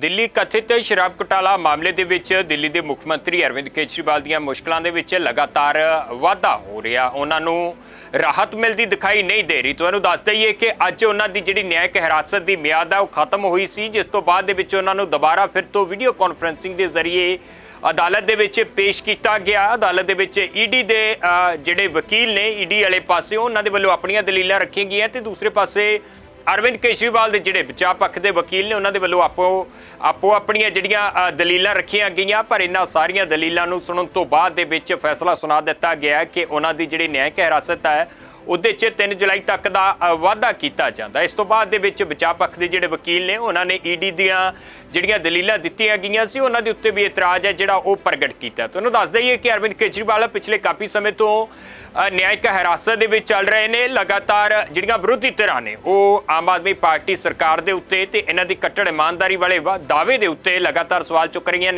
ਦਿੱਲੀ ਕਥਿਤ ਸ਼ਰਾਬ ਘੁਟਾਲਾ ਮਾਮਲੇ ਦੇ ਵਿੱਚ ਦਿੱਲੀ ਦੇ ਮੁੱਖ ਮੰਤਰੀ ਅਰਵਿੰਦ ਕੇਜਰੀਵਾਲ ਦੀਆਂ ਮੁਸ਼ਕਲਾਂ ਦੇ ਵਿੱਚ ਲਗਾਤਾਰ ਵਾਧਾ ਹੋ ਰਿਹਾ। ਉਹਨਾਂ ਨੂੰ ਰਾਹਤ ਮਿਲਦੀ ਦਿਖਾਈ ਨਹੀਂ ਦੇ ਰਹੀ। ਤੁਹਾਨੂੰ ਦੱਸ ਦਈਏ ਕਿ ਅੱਜ ਉਹਨਾਂ ਦੀ ਜਿਹੜੀ ਨਿਆਇਕ ਹਿਰਾਸਤ ਦੀ ਮਿਆਦ ਆ, ਉਹ ਖਤਮ ਹੋਈ ਸੀ, ਜਿਸ ਤੋਂ ਬਾਅਦ ਦੇ ਵਿੱਚ ਉਹਨਾਂ ਨੂੰ ਦੁਬਾਰਾ ਫਿਰ ਤੋਂ ਵੀਡੀਓ ਕਾਨਫਰੈਂਸਿੰਗ ਦੇ ਜ਼ਰੀਏ ਅਦਾਲਤ ਦੇ ਵਿੱਚ ਪੇਸ਼ ਕੀਤਾ ਗਿਆ। ਅਦਾਲਤ ਦੇ ਵਿੱਚ ਈਡੀ ਦੇ ਜਿਹੜੇ ਵਕੀਲ ਨੇ ਈਡੀ ਵਾਲੇ ਪਾਸੇ ਉਹਨਾਂ ਦੇ ਵੱਲੋਂ ਆਪਣੀਆਂ ਦਲੀਲਾਂ ਰੱਖੀਆਂ ਗਈਆਂ ਤੇ ਦੂਸਰੇ ਪਾਸੇ ਅਰਵਿੰਦ ਕੇਜਰੀਵਾਲ ਦੇ ਜਿਹੜੇ ਬਚਾਅ ਪੱਖ ਦੇ ਵਕੀਲ ਨੇ, ਉਹਨਾਂ ਦੇ ਵੱਲੋਂ ਆਪੋ ਆਪੋ ਆਪਣੀਆਂ ਜਿਹੜੀਆਂ ਦਲੀਲਾਂ ਰੱਖੀਆਂ ਗਈਆਂ, ਪਰ ਇਹਨਾਂ ਸਾਰੀਆਂ ਦਲੀਲਾਂ ਨੂੰ ਸੁਣਨ ਤੋਂ ਬਾਅਦ ਦੇ ਵਿੱਚ ਫੈਸਲਾ ਸੁਣਾ ਦਿੱਤਾ ਗਿਆ ਕਿ ਉਹਨਾਂ ਦੀ ਜਿਹੜੀ ਨਿਆਇਕ ਹਿਰਾਸਤ ਹੈ ਉਹਦੇ 'ਚ 3 ਜੁਲਾਈ ਤੱਕ ਦਾ ਅ, ਵਾਅਦਾ ਕੀਤਾ ਜਾਂਦਾ। ਇਸ ਤੋਂ ਬਾਅਦ ਦੇ ਵਿੱਚ ਬਚਾਅ ਪੱਖ ਦੇ ਜਿਹੜੇ ਵਕੀਲ ਨੇ ਉਹਨਾਂ ਨੇ ਈਡੀ ਦੀਆਂ ਜਿਹੜੀਆਂ ਦਲੀਲਾਂ ਦਿੱਤੀਆਂ ਗਈਆਂ ਸੀ ਉਹਨਾਂ ਦੇ ਉੱਤੇ ਵੀ ਇਤਰਾਜ਼ ਹੈ ਜਿਹੜਾ ਉਹ ਪ੍ਰਗਟ ਕੀਤਾ। ਤੁਹਾਨੂੰ ਦੱਸ ਦਈਏ ਕਿ ਅਰਵਿੰਦ ਕੇਜਰੀਵਾਲ ਪਿਛਲੇ ਕਾਫੀ ਸਮੇਂ ਤੋਂ ਨਿਆਇਕ ਹਿਰਾਸਤ ਦੇ ਵਿੱਚ ਚੱਲ ਰਹੇ ਨੇ। ਲਗਾਤਾਰ ਜਿਹੜੀਆਂ ਵਿਰੋਧੀ ਧਿਰਾਂ ਨੇ ਉਹ ਆਮ ਆਦਮੀ ਪਾਰਟੀ ਸਰਕਾਰ ਦੇ ਉੱਤੇ ਤੇ ਇਹਨਾਂ ਦੀ ਕੱਟੜ ਇਮਾਨਦਾਰੀ ਵਾਲੇ ਵਾ- ਦਾਅਵੇ ਦੇ ਉੱਤੇ ਲਗਾਤਾਰ ਸਵਾਲ ਚੁੱਕ ਰਹੀਆਂ ਨੇ।